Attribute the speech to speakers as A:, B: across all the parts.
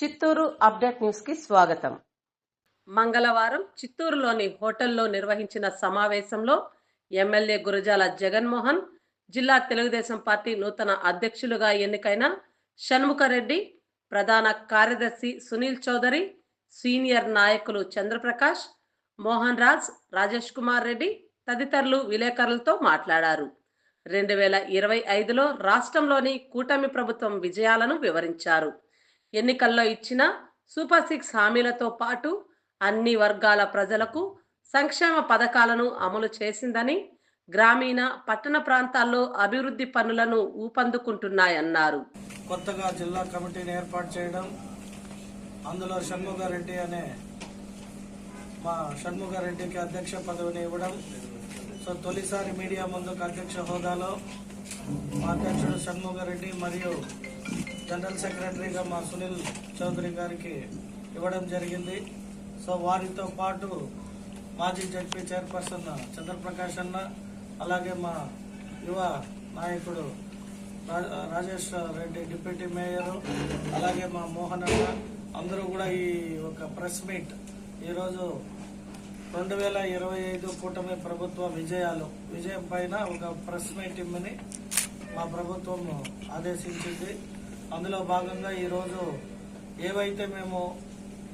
A: Chittoor update న్యూస్కి స్వాగతం. మంగళవారం చిత్తూరులోని హోటల్లో నిర్వహించిన సమావేశంలో ఎమ్మెల్యే గురజాల జగన్మోహన్ జిల్లా తెలుగుదేశం పార్టీ నూతన అధ్యక్షులుగా ఎన్నికైన షణ్ముఖరెడ్డి ప్రధాన కార్యదర్శి సునీల్ చౌదరి సీనియర్ నాయకులు చంద్రప్రకాష్ మోహన్ రాజ్ రాజేష్ కుమార్ రెడ్డి తదితరులు విలేకరులతో మాట్లాడారు. రెండు వేల ఇరవై ఐదులో రాష్ట్రంలోని కూటమి ప్రభుత్వం విజయాలను వివరించారు. ఎన్నికల్లో ఇచ్చిన సూపర్ సిక్స్ హామీలతో పాటు అన్ని వర్గాల ప్రజలకు సంక్షేమ పథకాలను అమలు చేసిందని గ్రామీణ పట్టణ ప్రాంతాల్లో అభివృద్ధి పనులను ఊపందుకుంటున్నాయన్నారు.
B: కొత్తగా జిల్లా కమిటీని ఏర్పాటు చేయడం అందులో షణ్ముగారెడ్డి అనే మా షణ్ముగారెడ్డికి అధ్యక్ష పదవిని ఇవ్వడం సో తొలిసారి మీడియా ముందుకు అధ్యక్ష హోదాలో మా అధ్యక్షుడు షణ్ముగారెడ్డి మరియు జనరల్ సెక్రటరీగా మా సునీల్ చౌదరి గారికి ఇవ్వడం జరిగింది. సో వారితో పాటు మాజీ జడ్పీ చైర్పర్సన్ చంద్రప్రకాష్ అన్న అలాగే మా యువ నాయకుడు రాజేష్ రెడ్డి డిప్యూటీ మేయర్ అలాగే మా మోహన్ అన్న. అందరూ కూడా ఈ ఒక ప్రెస్ మీట్ ఈరోజు రెండు వేల ఇరవై ఐదు కూటమి ప్రభుత్వ విజయాలు విజయం పైన ఒక ప్రెస్ మీట్ ఇమ్మని మా ప్రభుత్వం ఆదేశించింది. అందులో భాగంగా ఈరోజు ఏవైతే మేము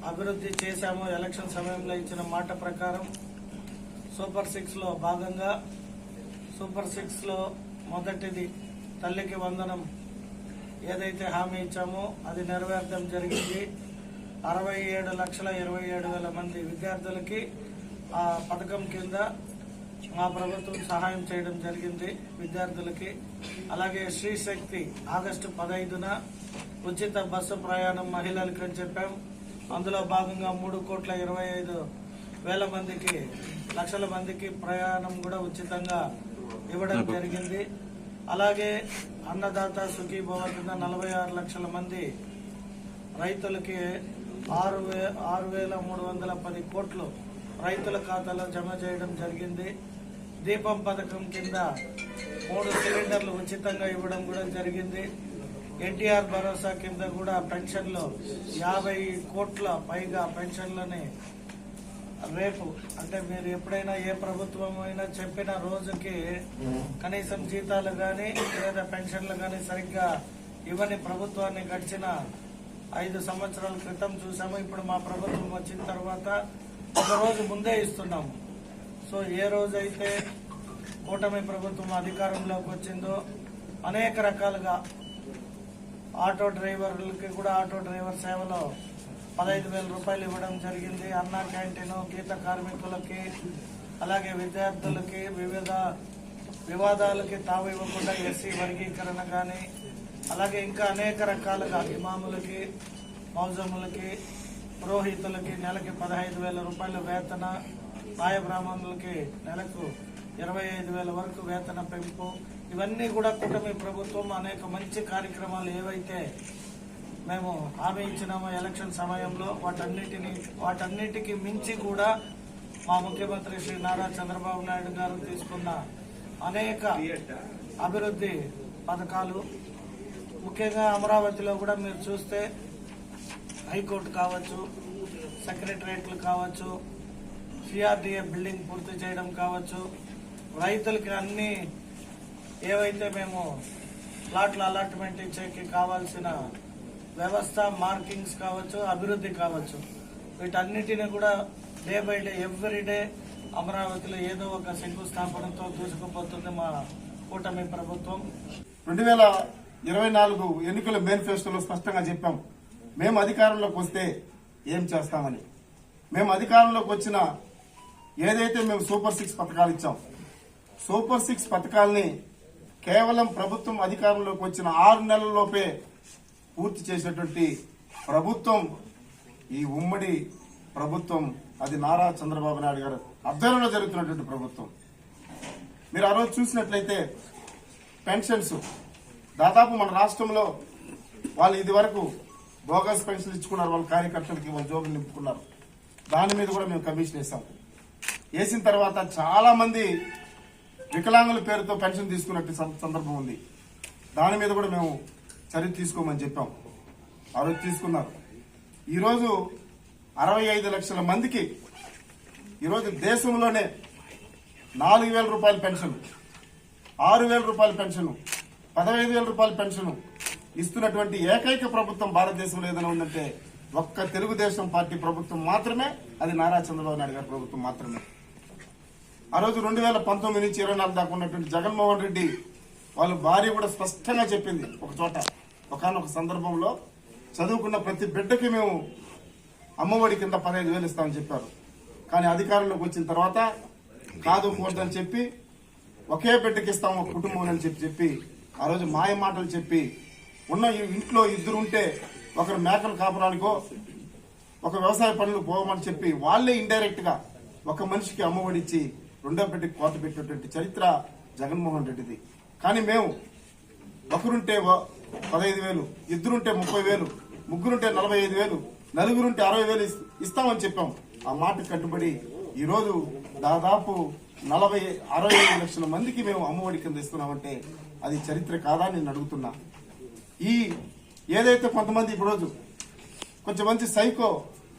B: అభివృద్ధి చేశామో ఎలక్షన్ సమయంలో ఇచ్చిన మాట ప్రకారం సూపర్ సిక్స్లో భాగంగా సూపర్ సిక్స్లో మొదటిది తల్లికి వందనం ఏదైతే హామీ ఇచ్చామో అది నెరవేర్చడం జరిగింది. అరవై ఏడు లక్షల ఇరవై ఏడు వేల మంది విద్యార్థులకి ఆ పథకం కింద మా ప్రభుత్వం సహాయం చేయడం జరిగింది విద్యార్థులకి. అలాగే శ్రీ శక్తి ఆగస్టు పదహైదున ఉచిత బస్సు ప్రయాణం మహిళలకి అని చెప్పాం. అందులో భాగంగా మూడు కోట్ల ఇరవై ఐదు వేల మందికి లక్షల మందికి ప్రయాణం కూడా ఉచితంగా ఇవ్వడం జరిగింది. అలాగే అన్నదాత సుఖీభవ కింద నలభై ఆరు లక్షల మంది రైతులకి ఆరు వే ఆరు వేల మూడు వందల పది కోట్లు రైతుల ఖాతాలో జమ చేయడం జరిగింది. దీపం పథకం కింద మూడు సిలిండర్లు ఉచితంగా ఇవ్వడం కూడా జరిగింది. ఎన్టీఆర్ భరోసా కింద కూడా పెన్షన్లు యాభై కోట్ల పైగా పెన్షన్లని రేపు అంటే మీరు ఎప్పుడైనా ఏ ప్రభుత్వం అయినా చెప్పిన రోజుకి కనీసం జీతాలు కానీ లేదా పెన్షన్లు కానీ సరిగ్గా ఇవ్వని ప్రభుత్వాన్ని గడిచిన ఐదు సంవత్సరాల క్రితం చూసాము. ఇప్పుడు మా ప్రభుత్వం వచ్చిన తర్వాత ఒక రోజు ముందే ఇస్తున్నాము. సో ఏ రోజైతే కూటమి ప్రభుత్వం అధికారంలోకి వచ్చిందో అనేక రకాలుగా ఆటో డ్రైవర్లకి కూడా ఆటో డ్రైవర్ సేవలో పదహైదు వేల రూపాయలు ఇవ్వడం జరిగింది. అన్నా క్యాంటీన్ గీత కార్మికులకి అలాగే విద్యార్థులకి వివిధ వివాదాలకి తావు ఇవ్వకుండా ఎస్సీ వర్గీకరణ కానీ అలాగే ఇంకా అనేక రకాలుగా ఇమాములకి మౌజములకి పురోహితులకి నెలకి పదహైదు వేల రూపాయల వేతన నాయ బ్రాహ్మణులకి నెలకు ఇరవై ఐదు వేల వరకు వేతన పెంపు. ఇవన్నీ కూడా కూటమి ప్రభుత్వం అనేక మంచి కార్యక్రమాలు ఏవైతే మేము హామీ ఇచ్చినామో ఎలక్షన్ సమయంలో వాటన్నిటిని వాటన్నిటికీ మించి కూడా మా ముఖ్యమంత్రి శ్రీ నారా చంద్రబాబు నాయుడు గారు తీసుకున్న అనేక అభివృద్ధి పథకాలు. ముఖ్యంగా అమరావతిలో కూడా మీరు చూస్తే హైకోర్టు కావచ్చు సెక్రటరేట్లు కావచ్చు సిఆర్డీఏ బిల్డింగ్ పూర్తి చేయడం కావచ్చు రైతులకి అన్ని ఏవైతే మేము ప్లాట్ల అలాట్మెంట్ ఇచ్చేకి కావాల్సిన వ్యవస్థ మార్కింగ్స్ కావచ్చు అభివృద్ధి కావచ్చు వీటన్నిటిని కూడా day by day every day అమరావతిలో ఏదో ఒక శంకుస్థాపనతో దూసుకుపోతుంది మా కూటమి ప్రభుత్వం.
C: రెండు వేల ఇరవై నాలుగు ఎన్నికల మేనిఫెస్టోలో స్పష్టంగా చెప్పాం. మేము అధికారంలోకి వస్తే ఏం చేస్తామని. మేము అధికారంలోకి వచ్చిన ఏదైతే మేము సూపర్ సిక్స్ పథకాలు ఇచ్చాం సూపర్ సిక్స్ పథకాల్ని కేవలం ప్రభుత్వం అధికారంలోకి వచ్చిన ఆరు నెలల్లోపే పూర్తి చేసినటువంటి ప్రభుత్వం ఈ ఉమ్మడి ప్రభుత్వం అది నారా చంద్రబాబు నాయుడు గారు ఆధ్వర్యంలో జరుగుతున్నటువంటి ప్రభుత్వం. మీరు ఆ రోజు చూసినట్లయితే పెన్షన్స్ దాదాపు మన రాష్ట్రంలో వాళ్ళు ఇది వరకు బోగస్ పెన్షన్లు ఇచ్చుకున్నారు వాళ్ళ కార్యకర్తలకి వాళ్ళ జోబులు నింపుకున్నారు. దాని మీద కూడా మేము కమిషన్ వేసాం వేసిన తర్వాత చాలా మంది వికలాంగుల పేరుతో పెన్షన్ తీసుకున్నట్టు సందర్భం ఉంది. దాని మీద కూడా మేము చర్య తీసుకోమని చెప్పాం. ఆ రోజు తీసుకున్నారు. ఈరోజు అరవై ఐదు లక్షల మందికి ఈరోజు దేశంలోనే నాలుగు వేల రూపాయల పెన్షన్ ఆరు వేల రూపాయల పెన్షన్ పదహైదు వేల రూపాయల పెన్షన్ ఇస్తున్నటువంటి ఏకైక ప్రభుత్వం భారతదేశంలో ఏదైనా ఉందంటే ఒక్క తెలుగుదేశం పార్టీ ప్రభుత్వం మాత్రమే అది నారా చంద్రబాబు నాయుడు గారి ప్రభుత్వం మాత్రమే. ఆ రోజు రెండు వేల పంతొమ్మిది నుంచి ఇరవై నాలుగు దాకా ఉన్నటువంటి జగన్మోహన్ రెడ్డి వాళ్ళ భార్య కూడా స్పష్టంగా చెప్పింది ఒక చోట ఒకనొక సందర్భంలో చదువుకున్న ప్రతి బిడ్డకి మేము అమ్మఒడి కింద పదహైదు వేలు ఇస్తామని చెప్పారు. కానీ అధికారంలోకి వచ్చిన తర్వాత కాదు కూడదని చెప్పి ఒకే బిడ్డకి ఇస్తాము ఒక కుటుంబం అని చెప్పి చెప్పి ఆ రోజు మాయ మాటలు చెప్పి ఉన్న ఇంట్లో ఇద్దరు ఉంటే ఒకరు మేకలు కాపురానికో ఒక వ్యవసాయ పనులు పోవమని చెప్పి వాళ్ళే ఇండైరెక్ట్గా ఒక మనిషికి అమ్మఒడిచ్చి రెండో పెట్టి కోత పెట్టినటువంటి చరిత్ర జగన్మోహన్ రెడ్డిది. కానీ మేము ఒకరుంటే పదహైదు వేలు ఇద్దరుంటే ముప్పై వేలు ముగ్గురుంటే నలభై ఐదు వేలు నలుగురుంటే అరవై వేలు ఇస్తామని చెప్పాం. ఆ మాట కట్టుబడి ఈరోజు దాదాపు నలభై అరవై ఐదు లక్షల మందికి మేము అమ్మఒడి కింద ఇస్తున్నామంటే అది చరిత్ర కాదా అని నేను అడుగుతున్నా. ఈ ఏదైతే కొంతమంది ఇప్పుడు రోజు కొంచెం మంచి సైకో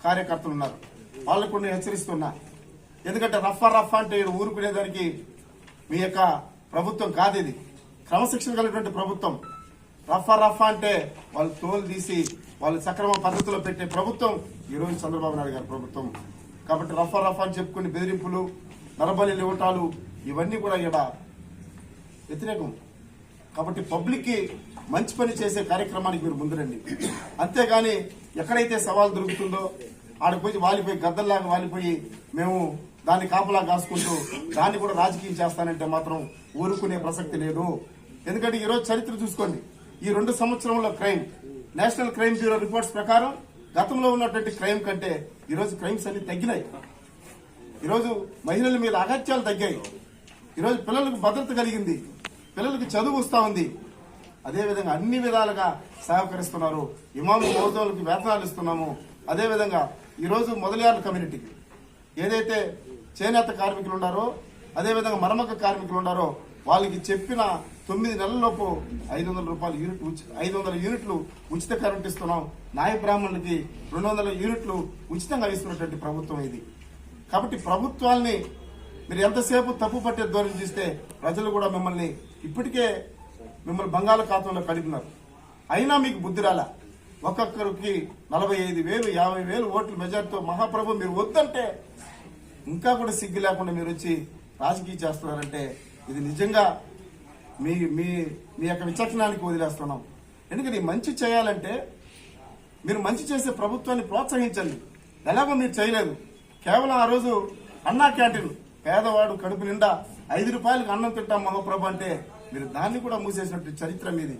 C: కార్యకర్తలు ఉన్నారు వాళ్ళకు నేను హెచ్చరిస్తున్నా. ఎందుకంటే రఫా రఫా అంటే ఊరుకునేదానికి మీ యొక్క ప్రభుత్వం కాదు ఇది. క్రమశిక్షణ కలిగినటువంటి ప్రభుత్వం. రఫా రఫా అంటే వాళ్ళు తోలు తీసి వాళ్ళు సక్రమ పద్ధతిలో పెట్టే ప్రభుత్వం ఈ రోజు చంద్రబాబు నాయుడు గారి ప్రభుత్వం. కాబట్టి రఫా రఫా అని చెప్పుకుని బెదిరింపులు నరబలి ఇవ్వటాలు ఇవన్నీ కూడా ఇక్కడ వ్యతిరేకం. కాబట్టి పబ్లిక్కి మంచి పని చేసే కార్యక్రమానికి మీరు ముందురండి. అంతేగాని ఎక్కడైతే సవాల్ దొరుకుతుందో ఆడికి పోయి వాలిపోయి గద్దల్లాగా వాలిపోయి మేము దాన్ని కాపలా కాసుకుంటూ దాన్ని కూడా రాజకీయం చేస్తానంటే మాత్రం ఊరుకునే ప్రసక్తి లేదు. ఎందుకంటే ఈరోజు చరిత్ర చూసుకోండి. ఈ రెండు సంవత్సరంలో crime national crime bureau reports ప్రకారం గతంలో ఉన్నటువంటి క్రైమ్ కంటే ఈరోజు క్రైమ్స్ అన్ని తగ్గినాయి. ఈరోజు మహిళల మీద అగత్యాలు తగ్గాయి. ఈరోజు పిల్లలకు భద్రత కలిగింది. పిల్లలకు చదువు వస్తా ఉంది. అదేవిధంగా అన్ని విధాలుగా సహకరిస్తున్నారు. ఇమాము మౌజోలకు వేతనాలు ఇస్తున్నాము. అదేవిధంగా ఈరోజు మొదలయార్ల కమ్యూనిటీకి ఏదైతే చేనేత కార్మికులు ఉన్నారో అదేవిధంగా మరమక కార్మికులు ఉన్నారో వాళ్ళకి చెప్పిన తొమ్మిది నెలలలోపు ఐదు వందల రూపాయలు యూనిట్ ఐదు వందల యూనిట్లు ఉచిత కరెంట్ ఇస్తున్నాం. నాయ బ్రాహ్మణులకి రెండు వందల యూనిట్లు ఉచితంగా ఇస్తున్నటువంటి ప్రభుత్వం ఇది. కాబట్టి ప్రభుత్వాల్ని మీరు ఎంతసేపు తప్పు పట్టే ధోరణి చూస్తే ప్రజలు కూడా మిమ్మల్ని ఇప్పటికే మిమ్మల్ని బంగాళాఖాతంలో కడిగినారు అయినా మీకు బుద్ధి రాలా? ఒక్కొక్కరికి నలభై ఐదు వేలు యాభై వేలు ఓట్ల మెజార్టీతో మహాప్రభు మీరు వద్దంటే ఇంకా కూడా సిగ్గు లేకుండా మీరు వచ్చి రాజకీయం చేస్తున్నారంటే ఇది నిజంగా మీ మీ మీ యొక్క విచక్షణానికి వదిలేస్తున్నాం. ఎందుకంటే మంచి చేయాలంటే మీరు మంచి చేసే ప్రభుత్వాన్ని ప్రోత్సహించండి. ఎలాగో మీరు చేయలేదు. కేవలం ఆ రోజు అన్నా క్యాంటీన్ పేదవాడు కడుపు నిండా ఐదు రూపాయలకు అన్నం తింటాం మహాప్రభు అంటే మీరు దాన్ని కూడా మూసేసినట్టు చరిత్ర మీది.